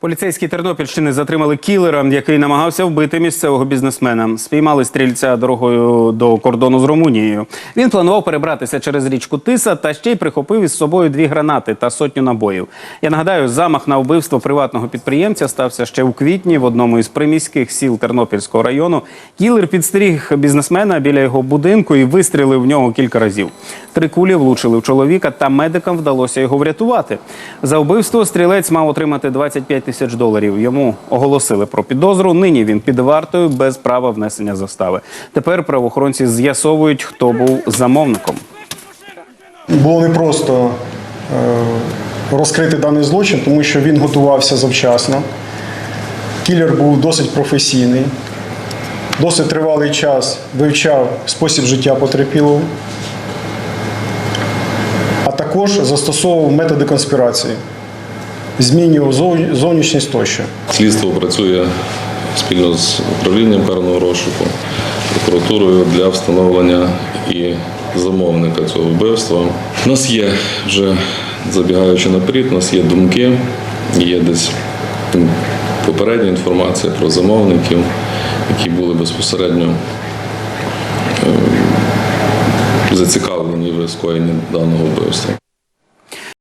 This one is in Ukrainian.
Поліцейські Тернопільщини затримали кілера, який намагався вбити місцевого бізнесмена. Спіймали стрільця дорогою до кордону з Румунією. Він планував перебратися через річку Тиса та ще й прихопив із собою дві гранати та сотню набоїв. Я нагадаю, замах на вбивство приватного підприємця стався ще у квітні в одному із приміських сіл Тернопільського району. Кілер підстеріг бізнесмена біля його будинку і вистрілив в нього кілька разів. Три кулі влучили в чоловіка, та медикам вдалося його врятувати. За вбивство стрілець мав отримати 25 тисяч доларів. Йому оголосили про підозру. Нині він під вартою без права внесення застави. Тепер правоохоронці з'ясовують, хто був замовником. Було непросто е, розкрити даний злочин, тому що він готувався завчасно. Кілер був досить професійний, досить тривалий час вивчав спосіб життя потерпілого, а також застосовував методи конспірації, змінював зов- зовнішність тощо. Слідство працює спільно з управлінням карного розшуку, прокуратурою для встановлення і замовника цього вбивства. У нас є вже забігаючи наперед, у нас є думки, є десь попередня інформація про замовників, які були безпосередньо е, зацікавлені в скоєнні даного вбивства.